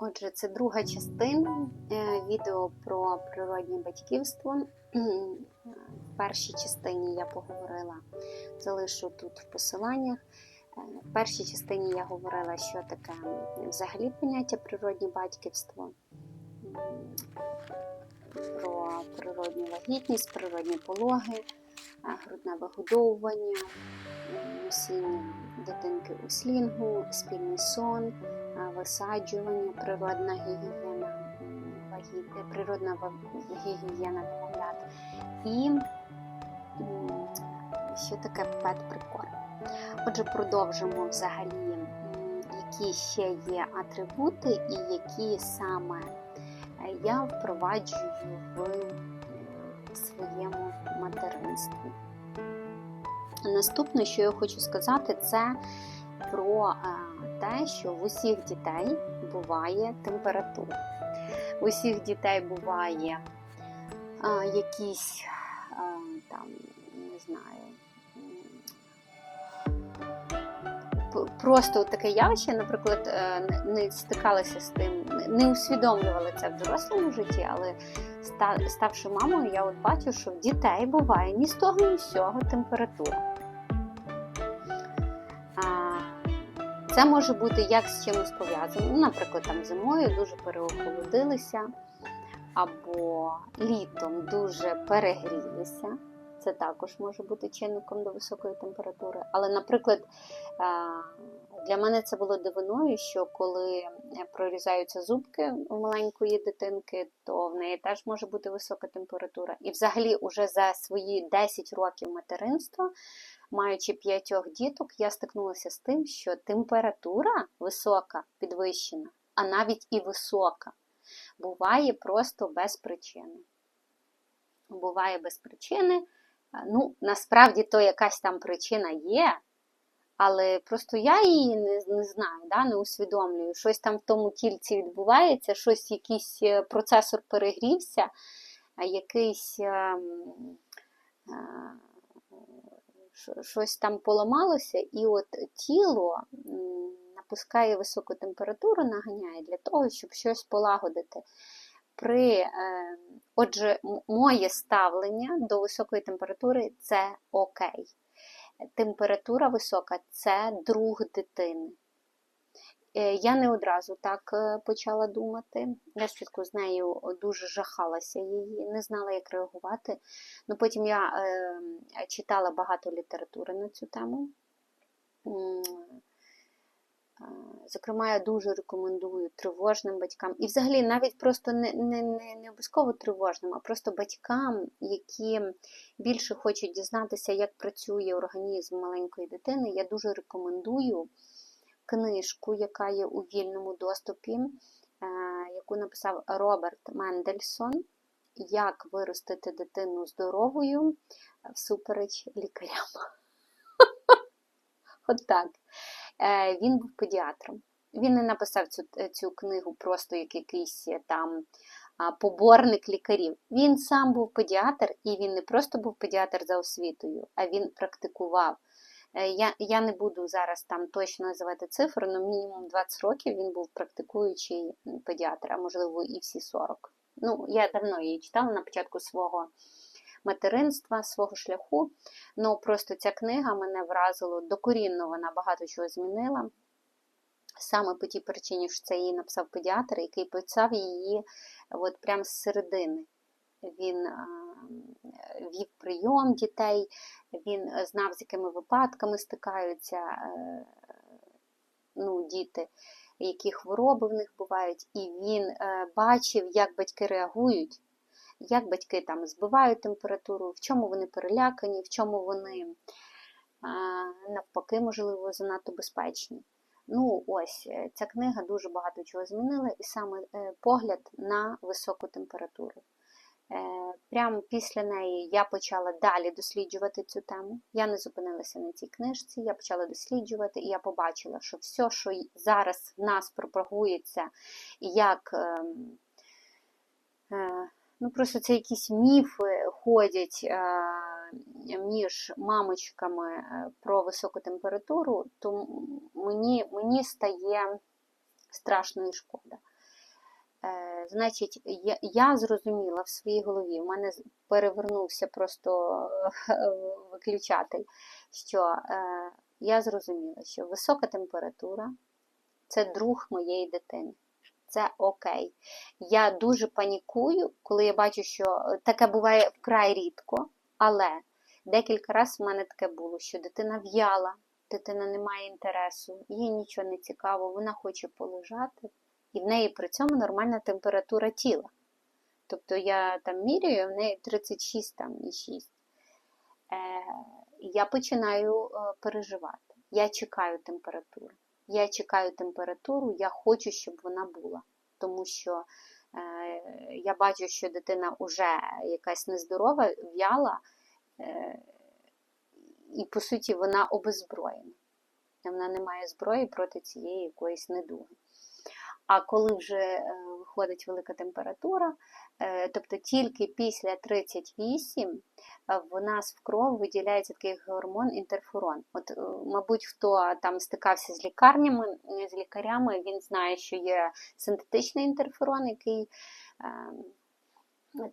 Отже, це друга частина е, відео про природнє батьківство. В першій частині я поговорила, залишу тут в посиланнях. Е, В першій частині я говорила, що таке взагалі поняття природнє батьківство, про природню вагітність, природні пологи, е, грудне вигодовування, носіння дитинки у слінгу, спільний сон висаджування, природна гігієна, м, природна гігієна немовлят і що таке пет-прикорм. Отже, продовжимо взагалі, які ще є атрибути і які саме е, я впроваджую в е, своєму материнстві. Наступне, що я хочу сказати, це про е, те, що в усіх дітей буває температура. У усіх дітей буває е, якісь е, там, не знаю, просто таке явище, наприклад, не- стикалася з тим, не усвідомлювала це в дорослому житті, але ставши мамою, я от бачу, що в дітей буває ні з того, ні з цього температура. Це може бути як з чимось пов'язано. Ну, наприклад, там зимою дуже переохолодилися, або літом дуже перегрілися. Це також може бути чинником до високої температури. Але, наприклад, для мене це було дивиною, що коли прорізаються зубки у маленької дитинки, то в неї теж може бути висока температура. І взагалі, уже за свої 10 років материнства маючи п'ятьох діток, я стикнулася з тим, що температура висока, підвищена, а навіть і висока, буває просто без причини. Буває без причини. Ну, насправді то якась там причина є, але просто я її не, не знаю, да, не усвідомлюю. Щось там в тому тільці відбувається, щось, якийсь е, процесор перегрівся, якийсь. ем, е, щось там поламалося, і от тіло напускає високу температуру, наганяє для того, щоб щось полагодити. При, е, отже, моє ставлення до високої температури це окей. Температура висока це друг дитини. Е, Я не одразу так е, почала думати. Я спочатку з нею дуже жахалася її, не знала, як реагувати. Ну, потім я е, читала багато літератури на цю тему. Зокрема, я дуже рекомендую тривожним батькам, і взагалі навіть просто не, не, не, не обов'язково тривожним, а просто батькам, які більше хочуть дізнатися, як працює організм маленької дитини, я дуже рекомендую книжку, яка є у вільному доступі, е, яку написав Роберт Мендельсон Як виростити дитину здоровою всупереч лікарям. От так. Е, Він був педіатром. Він не написав цю, цю книгу просто як якийсь е, там поборник лікарів. Він сам був педіатр, і він не просто був педіатр за освітою, а він практикував. Е, Я, я не буду зараз там точно називати цифри, але мінімум 20 років він був практикуючий педіатр, а можливо і всі 40. Ну, я давно її читала на початку свого материнства, свого шляху. Ну просто ця книга мене вразила докорінно, вона багато чого змінила. Саме по тій причині, що це її написав педіатр, який писав її от прямо з середини. Він вів прийом дітей, він знав, з якими випадками стикаються е, ну, діти, які хвороби в них бувають, і він е, бачив, як батьки реагують, як батьки там збивають температуру, в чому вони перелякані, в чому вони навпаки, можливо, занадто безпечні. Ну, ось е, ця книга дуже багато чого змінила, і саме е, погляд на високу температуру. Е, Прямо після неї я почала далі досліджувати цю тему. Я не зупинилася на цій книжці, я почала досліджувати, і я побачила, що все, що зараз в нас пропагується, як ем, ну, просто це якісь міфи ходять е, між мамочками е, про високу температуру, то мені, мені стає страшно і шкода. Е, значить, я, я зрозуміла в своїй голові, в мене перевернувся просто виключатель, що е, я зрозуміла, що висока температура це друг моєї дитини. Це окей. Я дуже панікую, коли я бачу, що е, таке буває вкрай рідко, але декілька разів в мене таке було, що дитина в'яла, дитина не має інтересу, їй нічого не цікаво, вона хоче полежати, і в неї при цьому нормальна температура тіла. Тобто я там міряю, в неї 36 там і 6. Е, я починаю е, переживати. Я чекаю температуру. Я чекаю температуру, я хочу, щоб вона була. Тому що е, я бачу, що дитина вже якась нездорова, в'яла, е, і по суті вона обезброєна. Вона не має зброї проти цієї якоїсь недуги. А коли вже е, виходить велика температура, е, тобто тільки після 38 е, в нас в кров виділяється такий гормон інтерферон. От, е, мабуть, хто там стикався з лікарнями, з лікарями, він знає, що є синтетичний інтерферон, який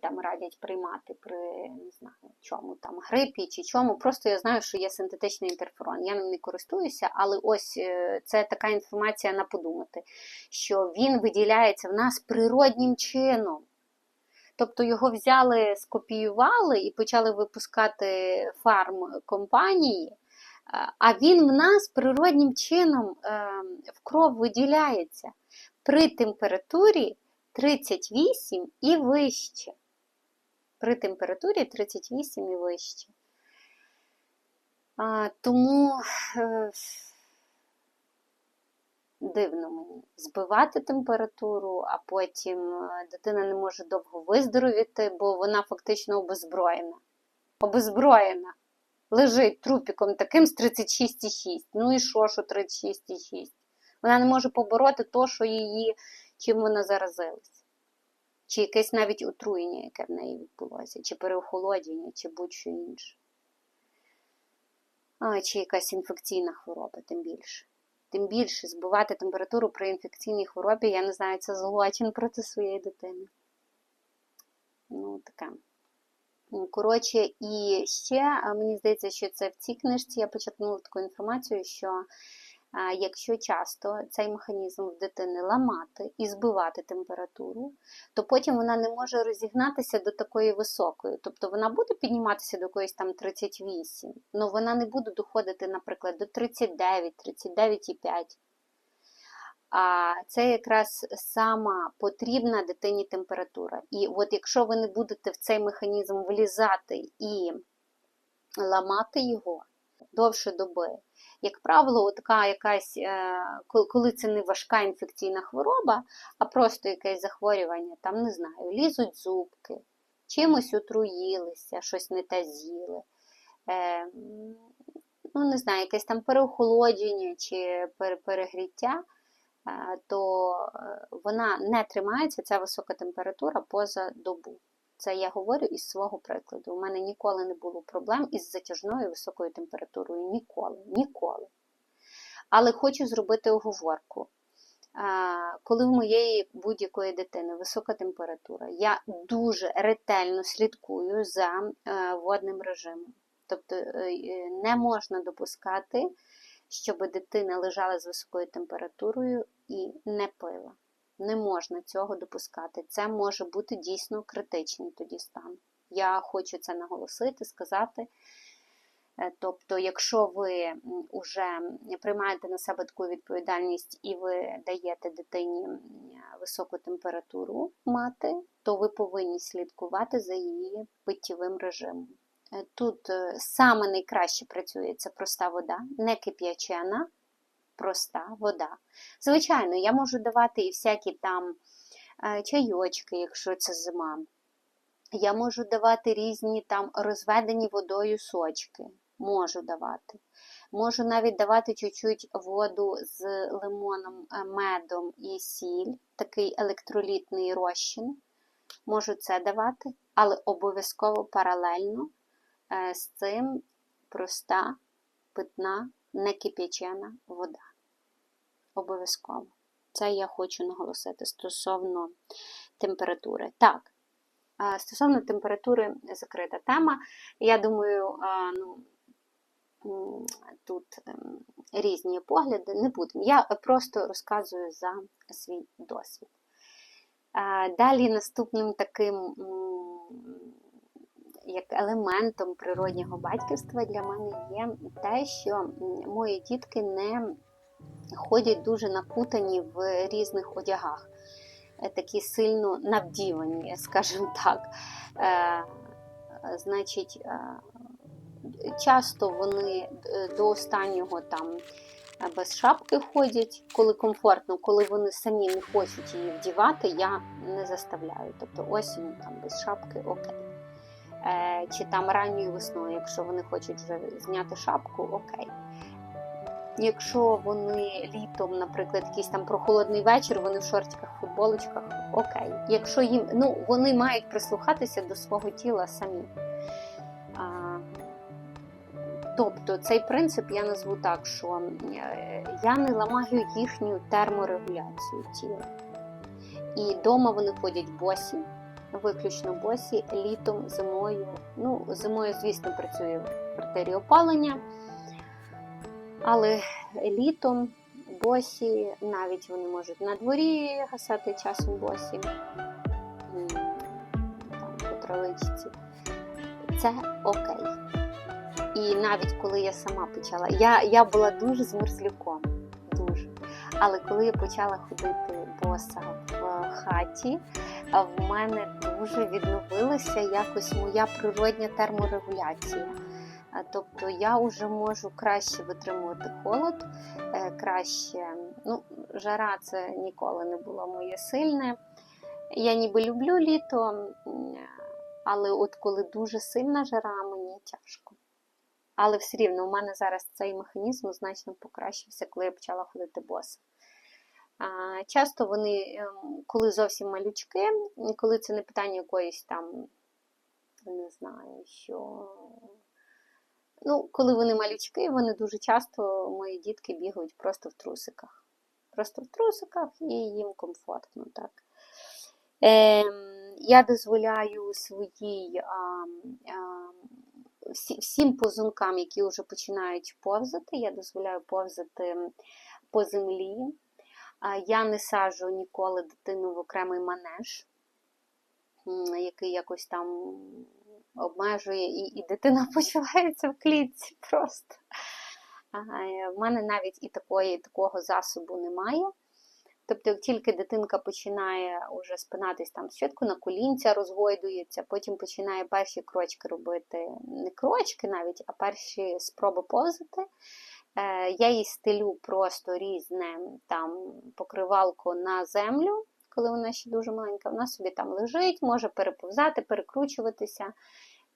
там радять приймати при не знаю чому там грипі чи чому. Просто я знаю, що є синтетичний інтерферон. Я ним не користуюся, але ось е, це така інформація на подумати, що він виділяється в нас природнім чином. Тобто його взяли, скопіювали і почали випускати фарм компанії, е, а він в нас природнім чином е, в кров виділяється при температурі 38 і вище. При температурі 38 і вище. А, тому е, дивно мені збивати температуру, а потім е, дитина не може довго виздоровіти, бо вона фактично обезброєна. Обезброєна. Лежить трупіком таким з 36,6. Ну і що, що 36,6? Вона не може побороти то, що її, чим вона заразилась. Чи якесь навіть отруєння, яке в неї відбулося, чи переохолодження, чи будь-що інше. А, чи якась інфекційна хвороба, тим більше. Тим більше збивати температуру при інфекційній хворобі, я не знаю, це злочин проти своєї дитини. Ну, таке. Коротше, і ще мені здається, що це в цій книжці я почерпнула таку інформацію, що якщо часто цей механізм в дитини ламати і збивати температуру, то потім вона не може розігнатися до такої високої. Тобто вона буде підніматися до якоїсь там 38, але вона не буде доходити, наприклад, до 39, 39,5. А це якраз сама потрібна дитині температура. І от якщо ви не будете в цей механізм влізати і ламати його довше доби, як правило, така якась, е, коли це не важка інфекційна хвороба, а просто якесь захворювання, там, не знаю, лізуть зубки, чимось отруїлися, щось не те з'їли. Е, ну, не знаю, якесь там переохолодження чи перегріття, е, то вона не тримається, ця висока температура поза добу. Це я говорю із свого прикладу. У мене ніколи не було проблем із затяжною високою температурою. Ніколи, ніколи. Але хочу зробити оговорку. Коли в моєї будь-якої дитини висока температура, я дуже ретельно слідкую за водним режимом. Тобто не можна допускати, щоб дитина лежала з високою температурою і не пила. Не можна цього допускати. Це може бути дійсно критичний тоді стан. Я хочу це наголосити, сказати. Тобто, якщо ви вже приймаєте на себе таку відповідальність і ви даєте дитині високу температуру мати, то ви повинні слідкувати за її питтєвим режимом. Тут саме найкраще працює це проста вода, не кип'ячена проста вода. Звичайно, я можу давати і всякі там чайочки, якщо це зима. Я можу давати різні там розведені водою сочки. Можу давати. Можу навіть давати чуть-чуть воду з лимоном, медом і сіль, такий електролітний розчин. Можу це давати, але обов'язково паралельно з цим проста питна, не кип'ячена вода. Обов'язково. Це я хочу наголосити стосовно температури. Так, стосовно температури закрита тема. Я думаю, ну, тут ем, різні погляди не будемо. Я просто розказую за свій досвід. Далі наступним таким як елементом природнього батьківства для мене є те, що мої дітки не ходять дуже накутані в різних одягах, Е, такі сильно навдівані, скажімо так. Е, Значить, е, часто вони до останнього там без шапки ходять, коли комфортно, коли вони самі не хочуть її вдівати, я не заставляю. Тобто осінь там без шапки окей. Е, Чи там ранньою весною, якщо вони хочуть вже зняти шапку, окей. Якщо вони літом, наприклад, якийсь там прохолодний вечір, вони в шортиках, футболочках, окей. Якщо їм, ну, вони мають прислухатися до свого тіла самі. А, тобто цей принцип я назву так, що я не ламаю їхню терморегуляцію тіла. І вдома вони ходять босі, виключно босі, літом, зимою. Ну, зимою, звісно, працює в квартирі опалення. Але літом босі, навіть вони можуть на дворі гасати часом босі там, по травичці. Це окей. І навіть коли я сама почала, я, я була дуже змерзлюком, дуже. Але коли я почала ходити боса в хаті, в мене дуже відновилася якось моя природня терморегуляція. Тобто я вже можу краще витримувати холод, е, краще. Ну, жара це ніколи не було моє сильне. Я ніби люблю літо, але от коли дуже сильна жара, мені тяжко. Але все рівно у мене зараз цей механізм значно покращився, коли я почала ходити боса. Часто вони, ем, коли зовсім малючки, коли це не питання якоїсь там, не знаю, що Ну, коли вони малючки, вони дуже часто, мої дітки бігають просто в трусиках. Просто в трусиках і їм комфортно, так. Е, я дозволяю своїй а, а, всі, всім позункам, які вже починають повзати, я дозволяю повзати по землі. Я не саджу ніколи дитину в окремий манеж, який якось там обмежує, і, і дитина почувається в клітці просто. В мене навіть і такої, такого засобу немає. Тобто, як тільки дитинка починає уже спинатись там спочатку на колінця розгойдується, потім починає перші крочки робити, не крочки навіть, а перші спроби повзати. Е, Я їй стелю просто різне там покривалку на землю, коли вона ще дуже маленька, вона собі там лежить, може переповзати, перекручуватися,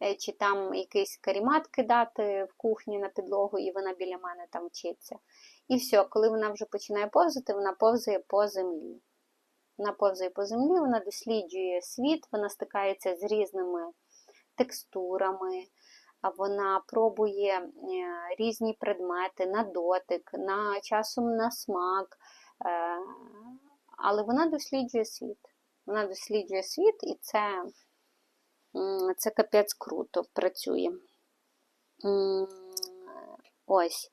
е, чи там якийсь карімат кидати в кухні на підлогу, і вона біля мене там вчиться. І все, коли вона вже починає повзати, вона повзає по землі. Вона повзає по землі, вона досліджує світ, вона стикається з різними текстурами, вона пробує е, різні предмети на дотик, на часом на смак. Е, але вона досліджує світ. Вона досліджує світ, і це, це капець круто працює. Ось.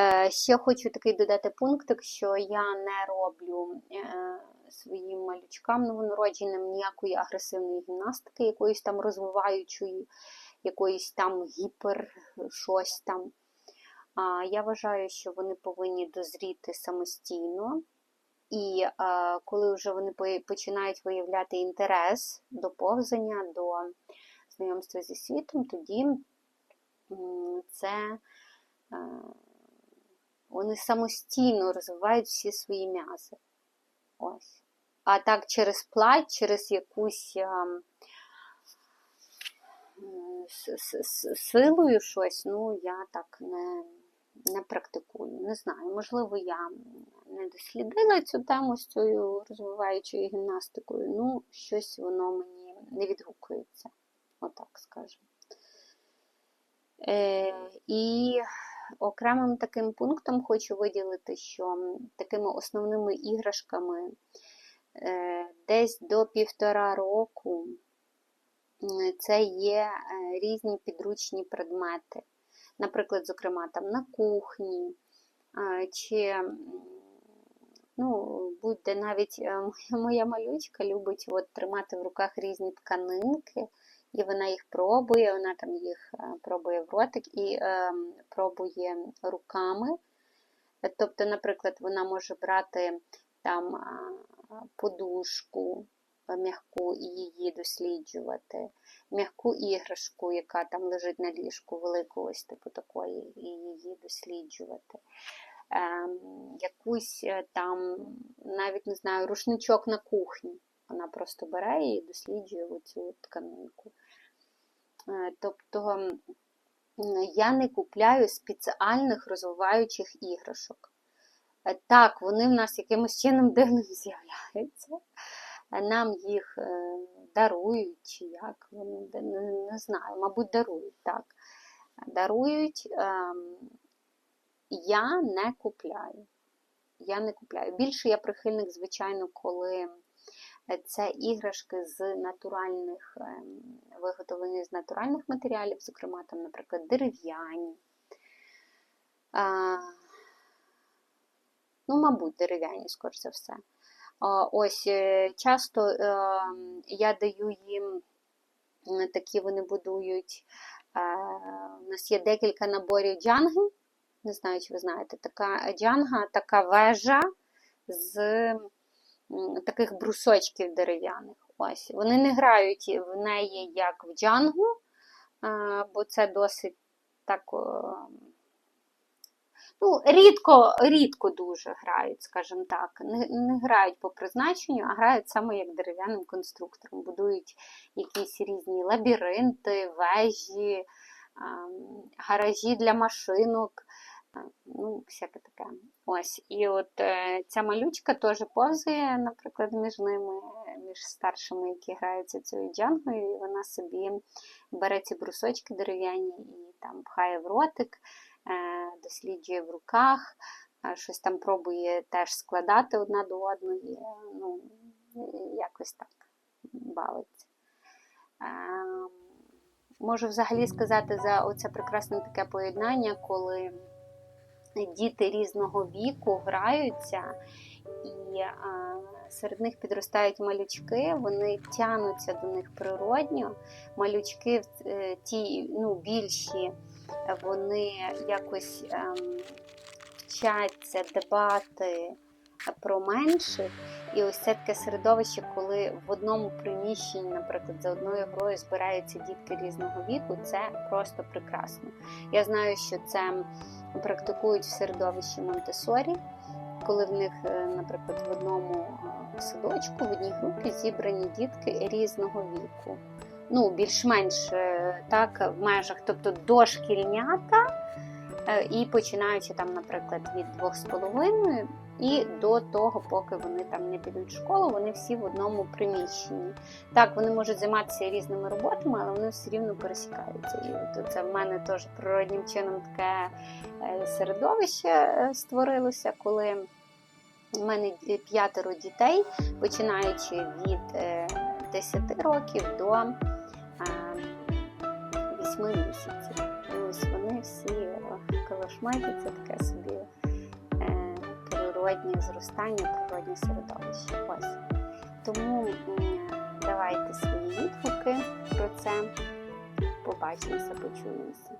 Е, ще хочу такий додати пунктик, що я не роблю своїм малючкам новонародженим ніякої агресивної гімнастики, якоїсь там розвиваючої, якоїсь там гіпер щось там. Я вважаю, що вони повинні дозріти самостійно. І е, коли вже вони починають виявляти інтерес до повзання, до знайомства зі світом, тоді це е, вони самостійно розвивають всі свої м'язи. Ось. А так через плать, через якусь е, силою щось, ну, я так не не практикую. Не знаю, можливо, я не дослідила цю тему з цією розвиваючою гімнастикою, ну, щось воно мені не відгукується, отак скажемо. Е, І окремим таким пунктом хочу виділити, що такими основними іграшками е, десь до півтора року це є е, різні підручні предмети. Наприклад, зокрема, там на кухні, чи м, ну, будь-де навіть е, моя, малючка любить от, тримати в руках різні тканинки, і вона їх пробує, вона там їх е, пробує в ротик і е, пробує руками. Е, Тобто, наприклад, вона може брати там подушку е, м'яку і її досліджувати, м'яку іграшку, яка там лежить на ліжку, велику ось типу такої, і її досліджувати. Ем, якусь е, там, навіть не знаю, рушничок на кухні. Вона просто бере і досліджує оцю тканинку. Е, Тобто я не купляю спеціальних розвиваючих іграшок. Е, Так, вони в нас якимось чином дивним з'являються. Е, Нам їх е, дарують, чи як, не, знаю, мабуть, дарують, так. Дарують. ем, Я не купляю. Я не купляю. Більше я прихильник, звичайно, коли е, це іграшки з натуральних, ем, виготовлені з натуральних матеріалів, зокрема, там, наприклад, дерев'яні. Ну, мабуть, дерев'яні, скоріш за все. Ось е, часто е, я даю їм такі, вони будують. е, У нас є декілька наборів джанги. Не знаю, чи ви знаєте, така джанга, така вежа з таких брусочків дерев'яних. Ось. Вони не грають в неї як в джангу, бо це досить так. Ну, рідко, рідко дуже грають, скажімо так. Не, не грають по призначенню, а грають саме як дерев'яним конструктором. Будують якісь різні лабіринти, вежі, гаражі для машинок. Ну, всяке таке. Ось. І от е, ця малючка теж повзає, наприклад, між ними, між старшими, які граються цією джангою, і вона собі бере ці брусочки дерев'яні і там пхає в ротик досліджує в руках, е, щось там пробує теж складати одна до одної, е, ну, якось так бавиться. Е, Можу взагалі сказати за оце прекрасне таке поєднання, коли діти різного віку граються, і е, серед них підростають малючки, вони тянуться до них природньо. Малючки е, ті ну, більші вони якось ем, вчаться дбати про менших. І ось це таке середовище, коли в одному приміщенні, наприклад, за одною грою збираються дітки різного віку, це просто прекрасно. Я знаю, що це практикують в середовищі Монтесорі, коли в них, е, наприклад, в одному е, садочку, в одній групі зібрані дітки різного віку ну, більш-менш е, так, в межах, тобто дошкільнята, е, і починаючи там, наприклад, від 2,5 і до того, поки вони там не підуть в школу, вони всі в одному приміщенні. Так, вони можуть займатися різними роботами, але вони все рівно пересікаються. І це в мене теж природнім чином таке е, середовище створилося, коли в мене п'ятеро дітей, починаючи від е, 10 років до 8 місяців. Ось вони всі калашматі, це таке собі е, природнє зростання, природнє середовище. Ось. Тому давайте свої відгуки про це. Побачимося, почуємося.